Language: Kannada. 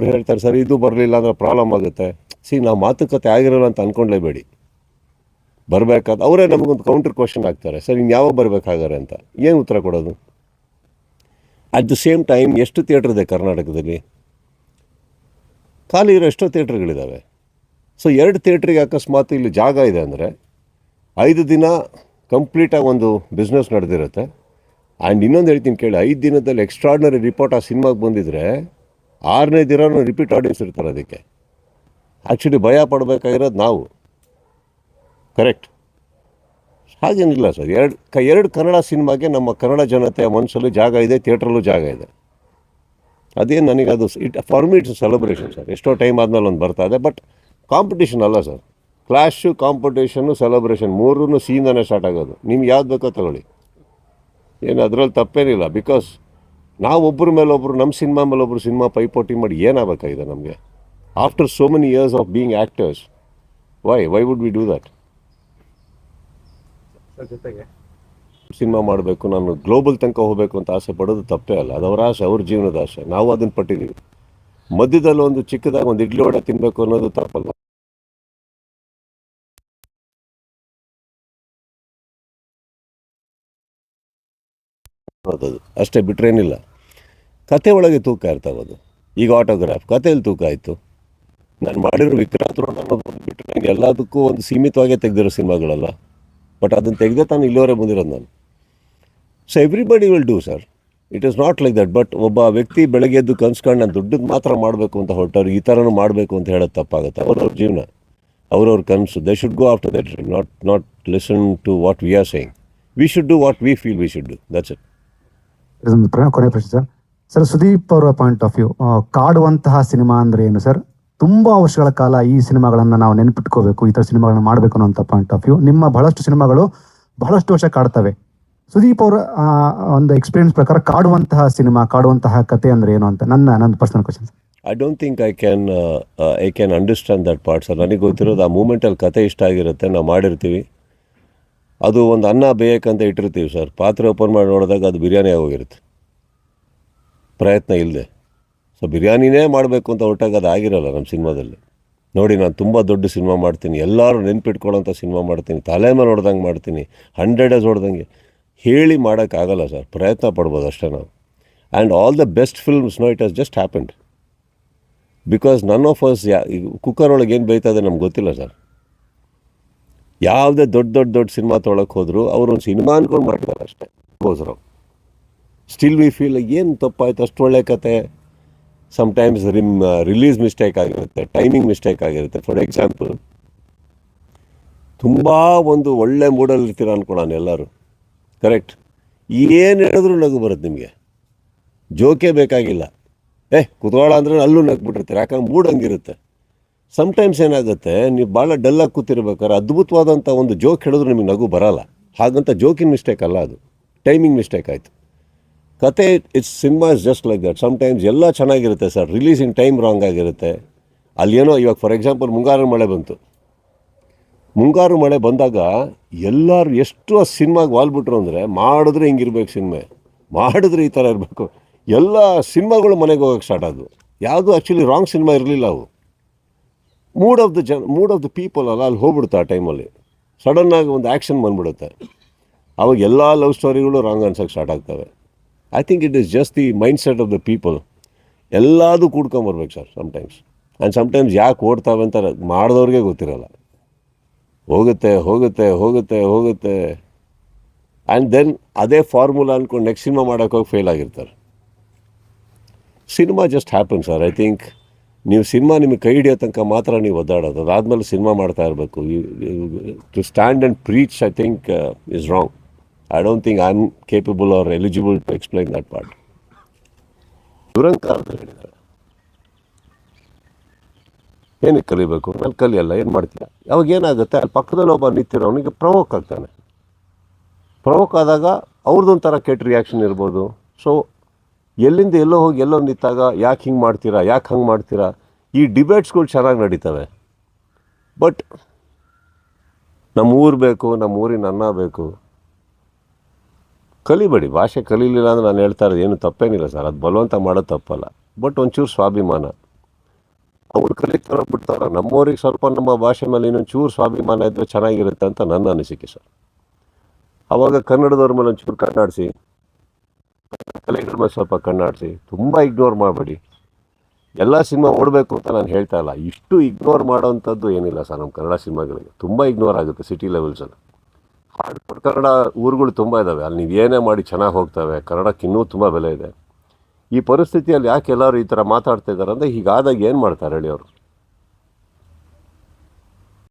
ಅವ್ರು ಹೇಳ್ತಾರೆ, ಸರ್, ಇದು ಬರಲಿಲ್ಲ ಅಂದರೆ ಪ್ರಾಬ್ಲಮ್ ಆಗುತ್ತೆ. ಸಿ, ನಾವು ಮಾತುಕತೆ ಆಗಿರೋಲ್ಲ ಅಂತ ಅಂದ್ಕೊಂಡ್ಲೇಬೇಡಿ ಬರಬೇಕಾದ, ಅವರೇ ನಮಗೊಂದು ಕೌಂಟರ್ ಕ್ವಶನ್ ಆಗ್ತಾರೆ ಸರ್ ಇನ್ನು ಯಾವಾಗ ಬರಬೇಕಾಗಾರೆ ಅಂತ? ಏನು ಉತ್ತರ ಕೊಡೋದು? ಅಟ್ ದ ಸೇಮ್ ಟೈಮ್ ಎಷ್ಟು ಥಿಯೇಟ್ರ್ ಇದೆ ಕರ್ನಾಟಕದಲ್ಲಿ? ಖಾಲಿ ಇರೋ ಎಷ್ಟೋ ಥಿಯೇಟ್ರ್ಗಳಿದ್ದಾವೆ ಸೊ ಎರಡು ಥಿಯೇಟ್ರಿಗೆ ಅಕಸ್ಮಾತ್ ಇಲ್ಲಿ ಜಾಗ ಇದೆ ಅಂದರೆ, ಐದು ದಿನ ಕಂಪ್ಲೀಟಾಗಿ ಒಂದು ಬಿಸ್ನೆಸ್ ನಡೆದಿರುತ್ತೆ. ಆ್ಯಂಡ್ ಇನ್ನೊಂದು ಹೇಳ್ತೀನಿ ಕೇಳಿ, ಐದು ದಿನದಲ್ಲಿ ಎಕ್ಸ್ಟ್ರಾಡ್ನರಿ ರಿಪೋರ್ಟ್ ಆ ಸಿನಿಮಾಗೆ ಬಂದಿದ್ರೆ ಆರನೇ ದಿನ ರಿಪೀಟ್ ಆಡಿಯನ್ಸ್ ಇರ್ತಾರೆ ಅದಕ್ಕೆ. ಆ್ಯಕ್ಚುಲಿ ಭಯ ಪಡಬೇಕಾಗಿರೋದು ನಾವು. ಕರೆಕ್ಟ್ ಹಾಗೇನಿಲ್ಲ ಸರ್. ಎರಡು, ಕ, ಎರಡು ಕನ್ನಡ ಸಿನಿಮಾಗೆ ನಮ್ಮ ಕನ್ನಡ ಜನತೆಯ ಮನಸ್ಸಲ್ಲಿ ಜಾಗ ಇದೆ ಥಿಯೇಟ್ರಲ್ಲೂ ಜಾಗ ಇದೆ. ಅದೇನು ನನಗೆ ಅದು it for me it's celebration sir. ಎಷ್ಟೋ ಟೈಮ್ ಆದಮೇಲೆ ಒಂದು ಬರ್ತಾ ಇದೆ ಬಟ್ ಕಾಂಪಿಟೇಷನ್ ಅಲ್ಲ ಸರ್. ಕ್ಲಾಶು ಕಾಂಪಿಟೇಷನ್ನು ಸೆಲೆಬ್ರೇಷನ್ ಮೂರೂ ಸೀಯಿಂದನೇ ಸ್ಟಾರ್ಟ್ ಆಗೋದು. ನಿಮ್ಗೆ ಯಾವ್ದು ಬೇಕೋ ತಗೊಳ್ಳಿ. ಏನು ಅದರಲ್ಲಿ ತಪ್ಪೇನಿಲ್ಲ ಬಿಕಾಸ್ ನಾವು ಒಬ್ಬರ ಮೇಲೆ ಒಬ್ಬರು ನಮ್ಮ ಸಿನಿಮಾ ಮೇಲೆ ಒಬ್ಬರು ಸಿನಿಮಾ ಪೈಪೋಟಿ ಮಾಡಿ ಏನಾಗಬೇಕಾಗಿದೆ ನಮಗೆ? After so many years of being actors why why would we do that ಜೊತೆಗೆ. ಸಿನಿಮಾ ಮಾಡಬೇಕು ನಾನು ಗ್ಲೋಬಲ್ ತನಕ ಹೋಗಬೇಕು ಅಂತ ಆಸೆ ಪಡೋದು ತಪ್ಪೇ ಅಲ್ಲ. ಅದು ಅವರ ಆಸೆ ಅವ್ರ ಜೀವನದ ಆಸೆ. ನಾವು ಅದನ್ನು ಪಟ್ಟಿದ್ದೀವಿ. ಮಧ್ಯದಲ್ಲಿ ಒಂದು ಚಿಕ್ಕದಾಗಿ ಒಂದು ಇಡ್ಲಿ ವಡೆ ತಿನ್ನಬೇಕು ಅನ್ನೋದು ತಪ್ಪಲ್ಲ. ಅಷ್ಟೇ ಅಷ್ಟೇ ಬಿಟ್ರೇನಿಲ್ಲ. ಕತೆ ಒಳಗೆ ತೂಕ ಇರ್ತಾವದು ಈಗ ಆಟೋಗ್ರಾಫ್ ಕಥೆಯಲ್ಲಿ ತೂಕ ಆಯಿತು. ನಾನು ಮಾಡಿರೋ ವಿಕ್ರಾಂತರು ಅನ್ನೋದು ಎಲ್ಲದಕ್ಕೂ ಒಂದು ಸೀಮಿತವಾಗೇ ತೆಗೆದಿರೋ ಸಿನಿಮಾಗಳಲ್ಲ. ಬಟ್ ಅದನ್ನು ತೆಗೆದೇ ತಾನು ಇಲ್ಲಿವರೆ ಬಂದಿರೋದು ನಾನು. So everybody will do sir it is not like that but ಒಬ್ಬ ವ್ಯಕ್ತಿ ಬೆಳಗ್ಗೆ ಎದ್ದು ಕನ್ಸ್ಕೊಂಡು ನಾನು ದುಡ್ಡದ್ದು ಮಾತ್ರ ಮಾಡಬೇಕು ಅಂತ ಹೊರಟವ್ರು ಈ ಥರನೂ ಮಾಡಬೇಕು ಅಂತ ಹೇಳೋದು ತಪ್ಪಾಗುತ್ತೆ. ಅವ್ರವ್ರ ಜೀವನ. ಅವ್ರವ್ರ ಕನಸು. They should go after that not not listen to what we are saying we should do what we feel we should do that's it ಕೊನೆ ಪ್ರಶ್ನೆ ಸರ್ ಸರ್ ಸುದೀಪ್ ಅವರ ಪಾಯಿಂಟ್ ಆಫ್ ವ್ಯೂ ಕಾಡುವಂತಹ ಸಿನಿಮಾ ಅಂದ್ರೆ ಏನು ಸರ್ ತುಂಬಾ ವರ್ಷಗಳ ಕಾಲ ಈ ಸಿನಿಮಾಗಳನ್ನ ನಾವು ನೆನಪಿಟ್ಕೋಬೇಕು, ಈ ತರ ಸಿನಿಮಾಗಳನ್ನ ಮಾಡಬೇಕು ಅನ್ನೋಂಥ ಪಾಯಿಂಟ್ ಆಫ್ ವ್ಯೂ ನಿಮ್ಮ ಬಹಳಷ್ಟು ಸಿನಿಮಾಗಳು ಬಹಳಷ್ಟು ವರ್ಷ ಕಾಡ್ತವೆ. ಸುದೀಪ್ ಅವರ ಒಂದು ಎಕ್ಸ್ಪೀರಿಯನ್ಸ್ ಪ್ರಕಾರ ಕಾಡುವಂತಹ ಸಿನಿಮಾ, ಕಾಡುವಂತಹ ಕತೆ ಅಂದ್ರೆ ಏನು ಅಂತ ನನ್ನ ನನ್ನ personal question I don't think I can I can understand that part sir ನನಗೆ ಗೊತ್ತಿರೋದು ಆ ಮೂಮೆಂಟಲ್ಲಿ ಕತೆ ಇಷ್ಟ ಆಗಿರುತ್ತೆ, ನಾವು ಮಾಡಿರ್ತೀವಿ. ಅದು ಒಂದು ಅನ್ನ ಬೇಯಕ್ಕಂತ ಇಟ್ಟಿರ್ತೀವಿ ಸರ್ ಪಾತ್ರೆ ಓಪನ್ ಮಾಡಿ ನೋಡಿದಾಗ ಅದು ಬಿರಿಯಾನಿ ಆಗೋಗಿರುತ್ತೆ ಪ್ರಯತ್ನ ಇಲ್ಲದೆ ಸೊ ಬಿರಿಯಾನಿನೇ ಮಾಡಬೇಕು ಅಂತ ಹೊರಟಾಗ ಅದು ಆಗಿರಲ್ಲ ನಮ್ಮ ಸಿನಿಮಾದಲ್ಲಿ. ನೋಡಿ, ನಾನು ತುಂಬ ದೊಡ್ಡ ಸಿನಿಮಾ ಮಾಡ್ತೀನಿ. ಎಲ್ಲರೂ ನೆನ್ಪಿಟ್ಕೊಳ್ಳೋಂಥ ಸಿನಿಮಾ ಮಾಡ್ತೀನಿ. ತಲೆ ಮೇಲೆ ಮಾಡ್ತೀನಿ. ಹಂಡ್ರೆಡ್ ಡೇಸ್ ಹೊಡೆದಂಗೆ. ಹೇಳಿ ಮಾಡೋಕ್ಕಾಗಲ್ಲ ಸರ್. ಪ್ರಯತ್ನ ಪಡ್ಬೋದು ಅಷ್ಟೇ ನಾವು. And all the best films no it has just happened because none of us yeah cooker ಒಳಗೆ ಏನು ಬೈತದೆ ನಮ್ಗೆ ಗೊತ್ತಿಲ್ಲ ಸರ್. ಯಾವುದೇ ದೊಡ್ಡ ದೊಡ್ಡ ದೊಡ್ಡ ಸಿನಿಮಾ ತೊಳಕ್ಕೆ ಹೋದ್ರು ಅವರು ಒಂದು ಸಿನಿಮಾ ಅಂದ್ಕೊಂಡು ಮಾಡ್ತಾರೆ ಅಷ್ಟೇ. ಗೋಸ್ಕರ ಸ್ಟಿಲ್ ವಿ ಫೀಲ್ ಏನು ತಪ್ಪಾಯಿತು? ಅಷ್ಟು ಒಳ್ಳೆ ಕತೆ. ಸಮ್ಟೈಮ್ಸ್ ರಿಮ್ ರಿಲೀಸ್ ಮಿಸ್ಟೇಕ್ ಆಗಿರುತ್ತೆ ಟೈಮಿಂಗ್ ಮಿಸ್ಟೇಕ್ ಆಗಿರುತ್ತೆ. ಫಾರ್ ಎಕ್ಸಾಂಪಲ್ ತುಂಬ ಒಂದು ಒಳ್ಳೆ ಮೂಡಲ್ಲಿ ಇರ್ತೀರ ಅನ್ಕೊಳ್ಳೋಣ ಎಲ್ಲರೂ. ಕರೆಕ್ಟ್ ಏನು ಹೇಳಿದ್ರು ನಗು ಬರುತ್ತೆ ನಿಮಗೆ. ಜೋಕೆ ಬೇಕಾಗಿಲ್ಲ. ಏ ಕುತ್ಕೊಳ್ಳ ಅಂದರೆ ಅಲ್ಲೂ ನಗ್ಬಿಟ್ಟಿರ್ತೀರ, ಯಾಕಂದ್ರೆ ಮೂಡ್ ಹಂಗಿರುತ್ತೆ. ಸಮ್ಟೈಮ್ಸ್ ಏನಾಗುತ್ತೆ, ನೀವು ಭಾಳ ಡಲ್ಲಾಗಿ ಕೂತಿರ್ಬೇಕಾದ್ರೆ ಅದ್ಭುತವಾದಂಥ ಒಂದು ಜೋಕ್ ಹೇಳಿದ್ರು ನಿಮಗೆ ನಗು ಬರಲ್ಲ. ಹಾಗಂತ ಜೋಕಿನ ಮಿಸ್ಟೇಕ್ ಅಲ್ಲ ಅದು. ಟೈಮಿಂಗ್ ಮಿಸ್ಟೇಕ್ ಆಯಿತು. ಕತೆ it's cinema is just like that sometimes ಎಲ್ಲ ಚೆನ್ನಾಗಿರುತ್ತೆ ಸರ್. ರಿಲೀಸಿಂಗ್ ಟೈಮ್ ರಾಂಗ್ ಆಗಿರುತ್ತೆ. ಅಲ್ಲಿ ಏನೋ ಇವಾಗ ಫಾರ್ ಎಕ್ಸಾಂಪಲ್ ಮುಂಗಾರು ಮಳೆ ಬಂತು. ಮುಂಗಾರು ಮಳೆ ಬಂದಾಗ ಎಲ್ಲರೂ ಎಷ್ಟು ಆ ಸಿನಿಮಾಗೆ ವಾಲ್ಬಿಟ್ರು ಅಂದರೆ ಮಾಡಿದ್ರೆ ಹಿಂಗಿರ್ಬೇಕು ಸಿನಿಮೆ ಮಾಡಿದ್ರೆ ಈ ಥರ ಇರಬೇಕು. ಎಲ್ಲ ಸಿನಿಮಾಗಳು ಮನೆಗೆ ಹೋಗೋಕ್ಕೆ ಸ್ಟಾರ್ಟ್ ಆದವು. ಯಾವುದು ಆ್ಯಕ್ಚುಲಿ ರಾಂಗ್ ಸಿನಿಮಾ ಇರಲಿಲ್ಲ ಅವು. ಮೂಡ್ ಆಫ್ ದ ಜನ ಮೂಡ್ ಆಫ್ ದ ಪೀಪಲ್ ಅಲ್ಲ, ಅಲ್ಲಿ ಹೋಗ್ಬಿಡುತ್ತೆ ಆ ಟೈಮಲ್ಲಿ ಸಡನ್ನಾಗಿ ಒಂದು ಆ್ಯಕ್ಷನ್ ಬಂದ್ಬಿಡುತ್ತೆ. ಅವಾಗ ಎಲ್ಲ ಲವ್ ಸ್ಟೋರಿಗಳು ರಾಂಗ್ ಅನ್ಸೋಕ್ಕೆ ಸ್ಟಾರ್ಟ್ ಆಗ್ತವೆ. I think it is just the mind set of the people ಎಲ್ಲದೂ ಕೂಡ್ಕೊಂಬರ್ಬೇಕು ಸರ್ ಸಮ್ಟೈಮ್ಸ್ ಆ್ಯಂಡ್ ಸಮ್ಟೈಮ್ಸ್ ಯಾಕೆ ಓಡ್ತಾವೆ ಅಂತ ಮಾಡಿದವ್ರಿಗೆ ಗೊತ್ತಿರಲ್ಲ. ಹೋಗುತ್ತೆ ಹೋಗುತ್ತೆ ಹೋಗುತ್ತೆ ಹೋಗುತ್ತೆ. ಆ್ಯಂಡ್ ದೆನ್ ಅದೇ ಫಾರ್ಮುಲಾ ಅಂದ್ಕೊಂಡು ನೆಕ್ಸ್ಟ್ ಸಿನಿಮಾ ಮಾಡೋಕೆ ಹೋಗಿ ಫೇಲ್ ಆಗಿರ್ತಾರೆ. Cinema just happen sir I think ನೀವು ಸಿನಿಮಾ ನಿಮಗೆ ಕೈ ಹಿಡಿಯೋ ತನಕ ಮಾತ್ರ ನೀವು ಒದ್ದಾಡೋದು. ಅದಾದಮೇಲೆ ಸಿನಿಮಾ ಮಾಡ್ತಾ ಇರಬೇಕು. To stand and preach I think is wrong I don't think I am capable or eligible to explain that part ದುರಂತ ಅಂತ ಹೇಳಿದ್ದಾರೆ. ಏನಕ್ಕೆ ಕಲಿಬೇಕು? ಅಲ್ಲಿ ಕಲಿಯಲ್ಲ, ಏನು ಮಾಡ್ತೀಯ? ಯಾವಾಗ ಏನಾಗುತ್ತೆ? ಅಲ್ಲಿ ಪಕ್ಕದಲ್ಲಿ ಒಬ್ಬ ನಿಂತಿರೋ ಅವನಿಗೆ ಪ್ರವೋಕ್ ಆಗ್ತಾನೆ. ಪ್ರವೋಕ್ ಆದಾಗ ಅವ್ರದ್ದೊಂಥರ ಕೆಟ್ಟ ರಿಯಾಕ್ಷನ್ ಇರ್ಬೋದು. ಸೊ ಎಲ್ಲಿಂದ ಎಲ್ಲೋ ಹೋಗಿ ಎಲ್ಲೋ ನಿಂತಾಗ ಯಾಕೆ ಹಿಂಗೆ ಮಾಡ್ತೀರಾ, ಯಾಕೆ ಹಂಗೆ ಮಾಡ್ತೀರಾ? ಈ ಡಿಬೇಟ್ಸ್ಗಳು ಚೆನ್ನಾಗಿ ನಡೀತವೆ. ಬಟ್ ನಮ್ಮ ಊರು ಬೇಕು ನಮ್ಮ ಊರಿನ ಅನ್ನ ಬೇಕು ಕಲಿಬೇಡಿ. ಭಾಷೆ ಕಲೀಲಿಲ್ಲ ಅಂದರೆ ನಾನು ಹೇಳ್ತಾ ಇರೋದು ಏನು ತಪ್ಪೇನಿಲ್ಲ ಸರ್. ಅದು ಬಲವಂತ ಮಾಡೋ ತಪ್ಪಲ್ಲ. ಬಟ್ ಒಂಚೂರು ಸ್ವಾಭಿಮಾನ. ಅವ್ರು ಕಲಿತಾರೋ ಬಿಡ್ತಾರ ನಮ್ಮವ್ರಿಗೆ ಸ್ವಲ್ಪ ನಮ್ಮ ಭಾಷೆ ಮೇಲೆ ಇನ್ನೊಂಚೂರು ಸ್ವಾಭಿಮಾನ ಇದ್ದರೆ ಚೆನ್ನಾಗಿರುತ್ತೆ ಅಂತ ನನ್ನ ಅನಿಸಿಕೆ ಸರ್. ಆವಾಗ ಕನ್ನಡದವ್ರ ಮೇಲೆ ಒಂಚೂರು ಕಣ್ಣಾಡಿಸಿ, ಕಲೆಗಳ ಮೇಲೆ ಸ್ವಲ್ಪ ಕಣ್ಣಾಡಿಸಿ, ತುಂಬ ಇಗ್ನೋರ್ ಮಾಡಬೇಡಿ. ಎಲ್ಲ ಸಿನಿಮಾ ಓಡಬೇಕು ಅಂತ ನಾನು ಹೇಳ್ತಾ ಇಲ್ಲ. ಇಷ್ಟು ಇಗ್ನೋರ್ ಮಾಡೋವಂಥದ್ದು ಏನಿಲ್ಲ ಸರ್ ನಮ್ಮ ಕನ್ನಡ ಸಿನಿಮಾಗಳಿಗೆ. ತುಂಬ ಇಗ್ನೋರ್ ಆಗುತ್ತೆ ಸಿಟಿ ಲೆವೆಲ್ಸಲ್ಲಿ ಕನ್ನಡ ಊರುಗಳು ತುಂಬ ಇದ್ದಾವೆ ಅಲ್ಲಿ ನೀವು ಏನೇ ಮಾಡಿ ಚೆನ್ನಾಗಿ ಹೋಗ್ತವೆ. ಕನ್ನಡಕ್ಕೆ ಇನ್ನೂ ತುಂಬ ಬೆಲೆ ಇದೆ. ಈ ಪರಿಸ್ಥಿತಿಯಲ್ಲಿ ಯಾಕೆ ಎಲ್ಲರೂ ಈ ಥರ ಮಾತಾಡ್ತಾ ಇದ್ದಾರೆ ಅಂದರೆ ಹೀಗಾದಾಗ ಏನು ಮಾಡ್ತಾರೆ ಹೇಳಿ ಅವರು